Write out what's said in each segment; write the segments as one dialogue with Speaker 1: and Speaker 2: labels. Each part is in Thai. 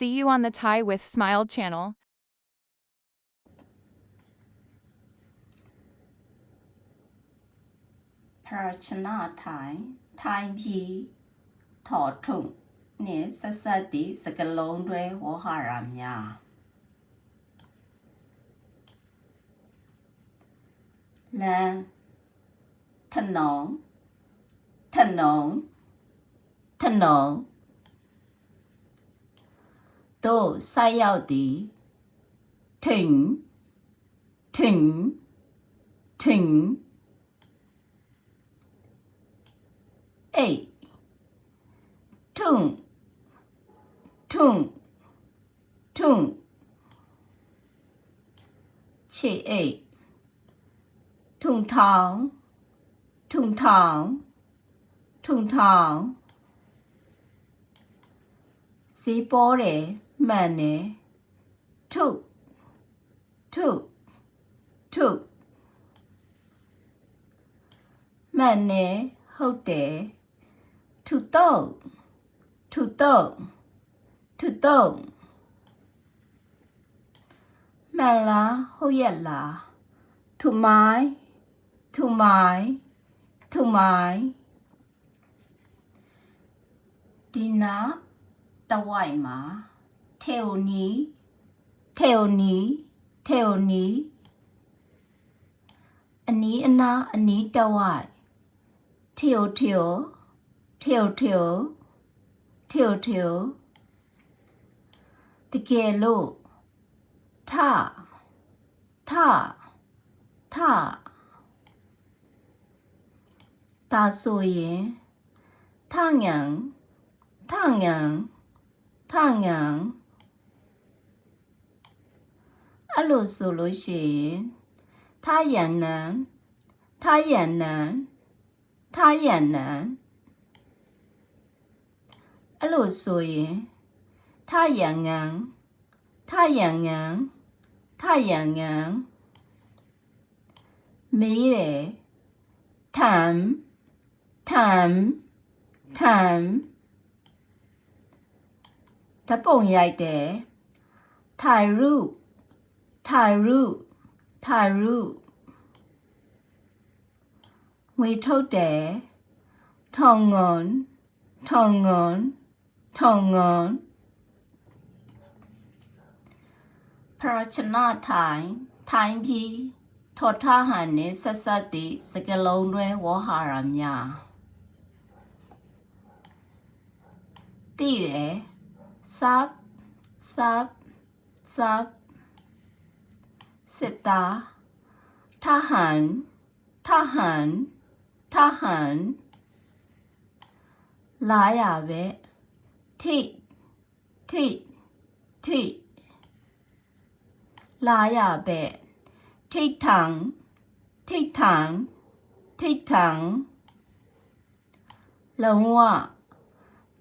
Speaker 1: See you on the Thai with Smile channel.
Speaker 2: พระชนะไทยไทยพีถอดถุงเนี่ยสัสสติสกลงด้วยหัวหารามยาและถนอมถนอมถนอ 都塞要的，停，停，停。A. Tung, tung, tung. Chi A. Tung tong, tung tong, tung tong. Si bore. many took took took many ဟုတ်တယ် to took to took to took မှန်လားဟုတ်ရဲ့လား to my to my to my ဒီနာတဝိုက်မှာ แถวนี้แถวนี้แถวนี้ อันนี้อันนาอันนี้ตะวายเถวเถวเถวเถวเถวเถวตะเกียลูกท่าท่าท่าตาสวยท่างยังท่างยังท่างยัง အဲ့လိုဆိုလို့ရှိရင်ထာယံနံထာယံနံထာယံနံအဲ့လိုဆိုရင်ထာယံငံထာယံငံထာယံငံမေးတယ်ထမ်ထမ်ထမ်တပုံရိုက်တယ်ထိုင်ရုပ် ถ่ายรูปถ่ายรูปมีเท่าแต่ทองเงินทองเงินทองเงินพระชนะทายทายพีทอดท่าหันเนสสตติสกลงด้วยวหารามยาตีเรซับซับซับ สตาทหาร ทหาร ทหารลายาเวะที่ที่ที่ลายาเบทีถังทีถังทีถังลงว่า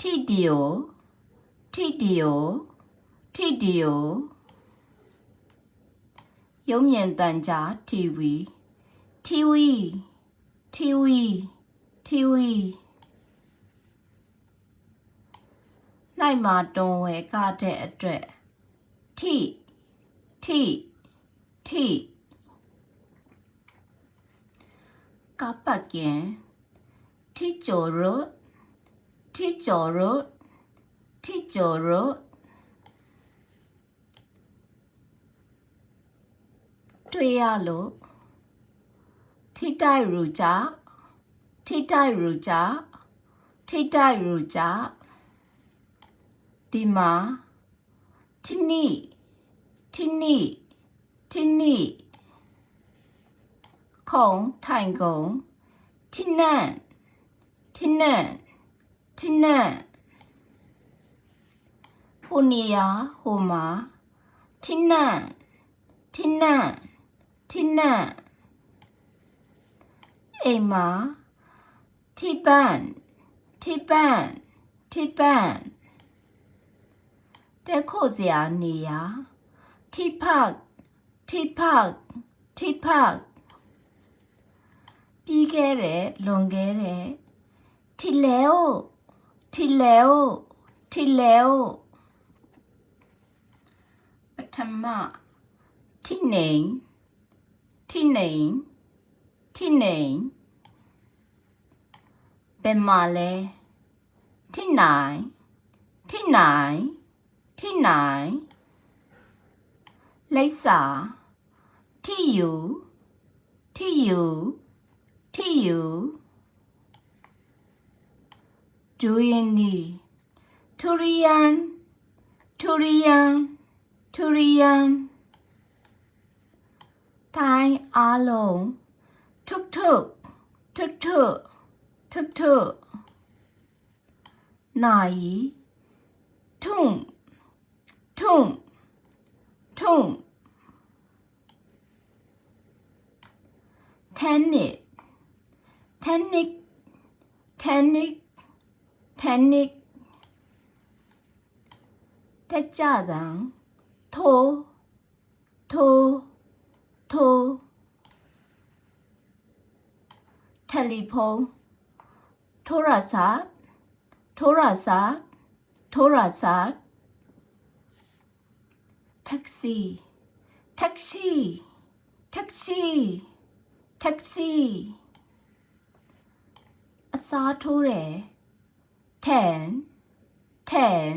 Speaker 2: ที่เดียว ที่เดียว ที่เดียว ရုံမြင်တန်ကြား TV TV TV TV နိုင်မာတွန်ဝဲကတဲ့အတွက် T T T ကပတ်ကင် T ကျော်ရုတ် T ကျော်ရုတ် T ကျော်ရုတ် 트위알로 티다이루자 티다이루자 티다이루자 디마 티니 티니 티니 콩 타인공 티넨 티넨 티넨 호니야 호마 티넨 티넨 ที่หน้าเอหมา ที่บ้าน ที่บ้าน ที่บ้านได้โคเสียเหนียที่ภาคที่ภาคที่ภาคปีเกเรลงเกเรที่แล้ว ที่แล้ว ที่แล้วปฐมะที่หนึ่ง ที่ไหนที่ไหนเป็นมาเลยที่ไหน ที่ไหน ที่ไหนเลซ่าที่อยู่ที่อยู่ที่อยู่จุเรียนีทุเรียนทุเรียนทุเรียน time alone. Tuk tuk tuk tuk tuk tuk. Nai tung tung tung tennis tennis tennis tennis 태자당 토 토 โทรเทลิโพโทรศัพท์โทรศัพท์โทรศัพท์แท็กซี่แท็กซี่แท็กซี่แท็กซี่าซาโทเรแทนแทน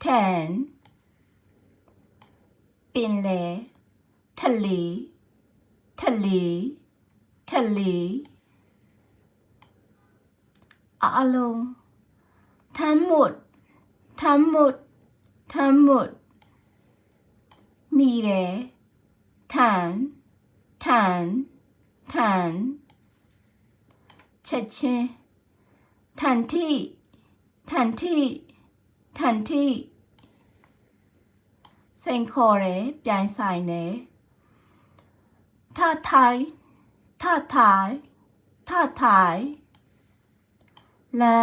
Speaker 2: แทนเป็นเลย ทะเล ทะเล ทะเลอารมณ์ทั้งหมด ทั้งหมด ทั้งหมด มีแร่ฐานฐานฐานชัดเช่ฐานที่ฐานที่ฐานที่เซนคอเรปยายสายเน ท่าทายท่าทายท่าทายและ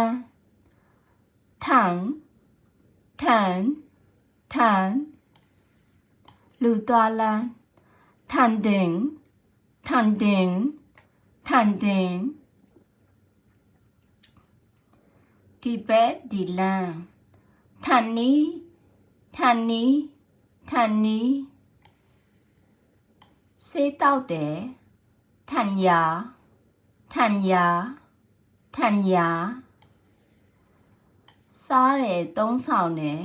Speaker 2: ถังถังถังหรือตัวละถันเดงถันเดงถันเดงดีเบตดีลาถันนี้ถันนี้ถันนี้ စေးတောက်တယ်ထန်ယာထန်ယာထန်ယာစားတယ်သုံးဆောင်တယ်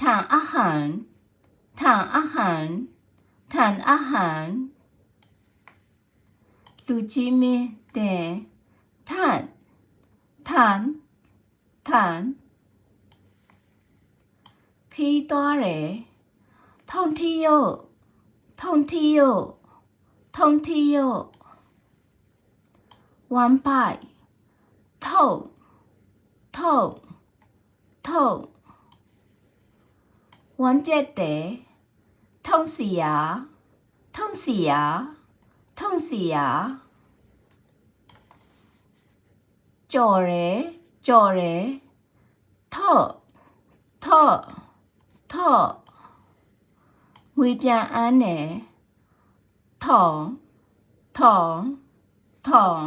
Speaker 2: ทานอาหารทานอาหารทานอาหารလူကြီးမင်းတဲ့ทานทานทานခီးသွားတယ်ท่องเที่ยว ท่องเที่ยว ท่องเที่ยว วันไปท่องท่องท่องวันเจ็ดเดท่องเสีย ท่องเสีย ท่องเสียจอเรจอเรท่อท่อท่อ ငွေပြန်အန်းတယ်ထောင်ထောင်ထောင်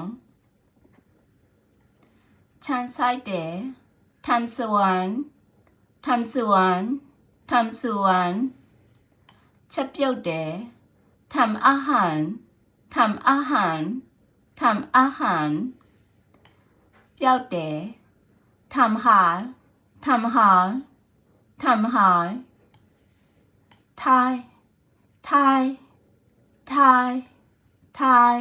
Speaker 2: ချမ်းဆိုင်တယ်ทำสวนทำสวนทำสวนချက်ပြုတ်တယ်ทำอาหารทำอาหารทำอาหารပျောက်တယ်ทำหารทำหารทำหา ทายทายทายทาย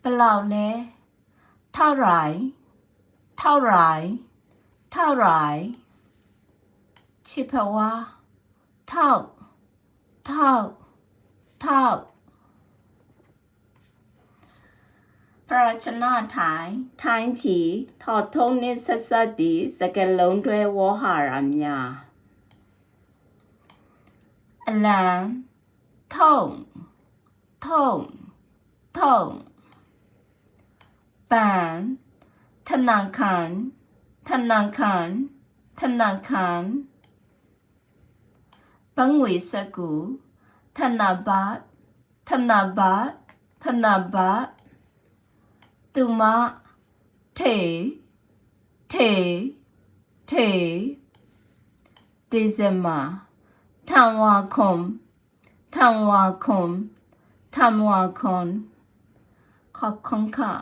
Speaker 2: เปล่าแล้วเท่าไหร่ เท่าไหร่ เท่าไหร่ชิพว่าเท่า เท่า เท่า พระราชนาถายထိုင်းผีถอดทงนิสสติสกลงด้วยวหารามยา อลังท่องท่องท่องปานธนาคารธนาคารธนาคาร ธันวาคมธันวาคมธันวาคมขอบคุณค่ะ